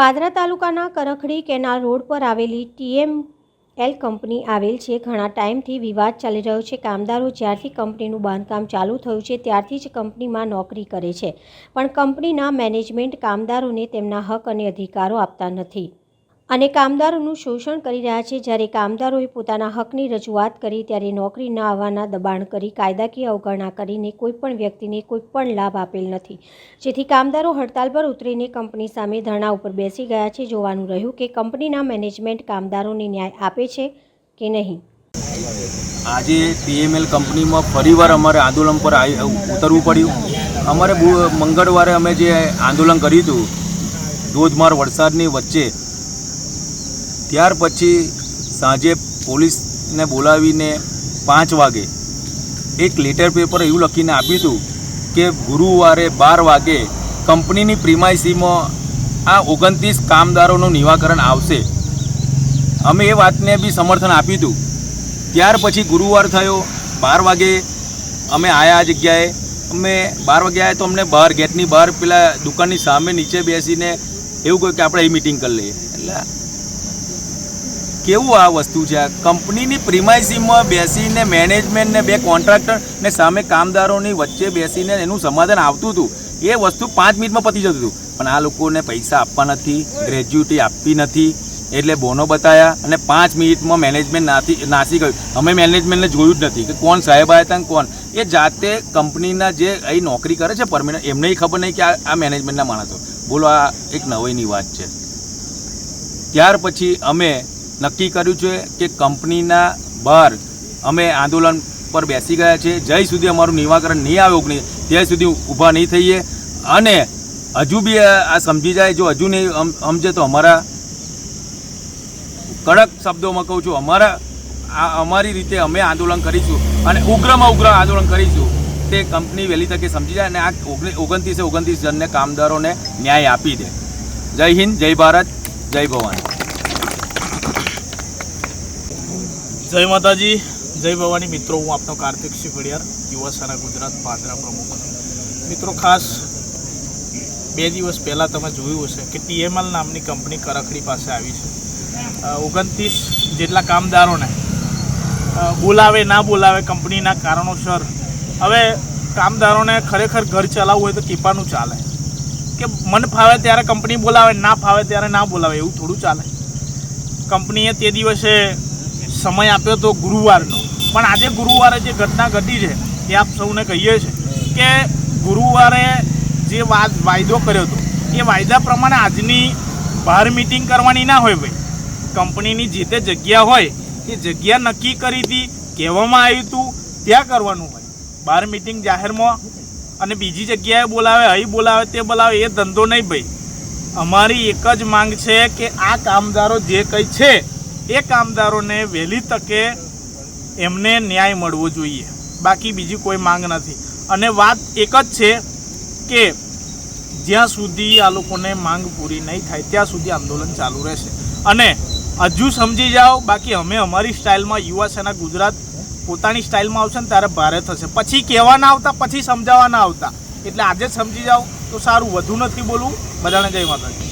પાદરા તાલુકાના કરખડી canal road પર આવેલી ટીએમ એલ કંપની આવેલ છે. ઘણા ટાઈમથી વિવાદ ચાલી રહ્યો છે. કામદારો જ્યારથી કંપનીનું બાંધકામ ચાલુ થયું છે, ત્યારથી જ કંપનીમાં નોકરી કરે છે. પણ કંપનીના મેનેજમેન્ટ કામદારોને તેમના હક અને અધિકારો આપતા નથી. અને કામદારોનું શોષણ કરી રહ્યા છે. જ્યારે કામદારોએ પોતાના હકની રજૂઆત કરી, ત્યારે નોકરી ન આવવાના દબાણ કરી, કાયદાકીય અવગણના કરીને કોઈપણ વ્યક્તિને કોઈપણ લાભ આપેલ નથી. જેથી કામદારો હડતાલ પર ઉતરીને કંપની સામે ધરણા ઉપર બેસી ગયા છે. જોવાનું રહ્યું કે કંપનીના મેનેજમેન્ટ કામદારોને ન્યાય આપે છે કે નહીં. આજે પીએમએલ કંપનીમાં ફરીવાર અમારે આંદોલન પર ઉતરવું પડ્યું. અમારે મંગળવારે અમે જે આંદોલન કર્યું હતું, ધોધમાર વરસાદની વચ્ચે ત્યાર પછી સાંજે પોલીસને બોલાવીને પાંચ વાગે એક લેટર પેપર એવું લખીને આપ્યું હતું કે ગુરુવારે બાર વાગે કંપનીની પ્રિમાઇસીમાં આ ઓગણત્રીસ કામદારોનું નિવાકરણ આવશે. અમે એ વાતને બી સમર્થન આપ્યું હતું. ત્યાર પછી ગુરુવાર થયો. બાર વાગે અમે આયા જગ્યાએ. અમે બાર વાગે આવ્યા તો અમને બહાર ગેટની બહાર પેલા દુકાનની સામે નીચે બેસીને એવું કહ્યું કે આપણે એ મિટિંગ કરી લઈએ. એટલે કેવું આ વસ્તુ છે? કંપનીની પ્રિમાઇસીમાં બેસીને મેનેજમેન્ટને બે કોન્ટ્રાક્ટર ને સામે કામદારોની વચ્ચે બેસીને એનું સમાધાન આવતું હતું. એ વસ્તુ પાંચ મિનિટમાં પતી જતું હતું. પણ આ લોકોને પૈસા આપવા નથી ગ્રેજ્યુટી આપવી નથી. એટલે બોનો બતાયા અને પાંચ મિનિટમાં મેનેજમેન્ટ નાથી, નાસી ગયું. અમે મેનેજમેન્ટને જોયું જ નથી કે કોણ સાહેબ આવ્યા હતા કોણ. એ જાતે કંપનીના જે અહીં નોકરી કરે છે પરમિનન્ટ, એમને ખબર નહીં કે આ મેનેજમેન્ટના માણસો. બોલો, આ એક નવાઈની વાત છે. ત્યાર પછી અમે નક્કી કર્યું છે કે કંપનીના બહાર અમે આંદોલન પર બેસી ગયા છે જ્યાં સુધી અમારું નિવાકરણ નહીં આવે ઓગણી ત્યાં સુધી ઊભા નહીં થઈએ. અને હજુ બી આ સમજી જાય, જો હજુ નહીં સમજે તો અમારા કડક શબ્દોમાં કહું છું, અમારા આ અમારી રીતે અમે આંદોલન કરીશું અને ઉગ્રમાં ઉગ્ર આંદોલન કરીશું. તે કંપની વહેલી તકે સમજી જાય અને આ ઓગણી ઓગણત્રીસે ઓગણત્રીસ જણને કામદારોને ન્યાય આપી દે. જય હિન્દ, જય ભારત, જય ભવાની. જય માતાજી, જય ભવાની મિત્રો, હું આપનો કાર્તિક શિફળિયાર ફળિયાર યુવા સેના ગુજરાત, પાદરા પ્રમુખ. મિત્રો, ખાસ બે દિવસ પહેલાં તમે જોયું હશે કે ટીએમએલ નામની કંપની કરખડી પાસે આવી છે. ઓગણત્રીસ જેટલા કામદારોને બોલાવે, ના બોલાવે કંપનીના કારણોસર, હવે કામદારોને ખરેખર ઘર ચલાવવું હોય તો કીપાનું ચાલે. કે મન ફાવે ત્યારે કંપની બોલાવે, ના ફાવે ત્યારે ના બોલાવે, એવું થોડું ચાલે. કંપનીએ તે દિવસે સમય આપ્યો હતો ગુરુવારનો. પણ આજે ગુરુવારે જે ઘટના ઘટી છે, એ આપ સૌને કહીએ છીએ કે ગુરુવારે જે વાત વાયદો કર્યો હતો, એ વાયદા પ્રમાણે આજની બહાર મિટિંગ કરવાની ના હોય ભાઈ. કંપનીની જે તે જગ્યા હોય, એ જગ્યા નક્કી કરી હતી, કહેવામાં આવ્યું હતું, ત્યાં કરવાનું હોય. બહાર મિટિંગ જાહેરમાં અને બીજી જગ્યાએ બોલાવે, અહીં બોલાવે, તે બોલાવે, એ ધંધો નહીં ભાઈ. અમારી એક જ માંગ છે કે આ કામદારો જે કંઈ છે એ કામદારોને વહેલી તકે એમને ન્યાય મળવો જોઈએ. બાકી બીજી કોઈ માંગ નથી. અને વાત એક જ છે કે જ્યાં સુધી આ લોકોને માંગ પૂરી નહીં થાય, ત્યાં સુધી આંદોલન ચાલુ રહેશે. અને હજુ સમજી જાઓ, બાકી અમે અમારી સ્ટાઇલમાં યુવા સેના ગુજરાત પોતાની સ્ટાઇલમાં આવશે ને ત્યારે ભારે થશે. પછી કહેવાના આવતા, પછી સમજાવવાના આવતા. એટલે આજે સમજી જાઓ તો સારું, વધુ નથી બોલવું. બધાને જય માતાજી.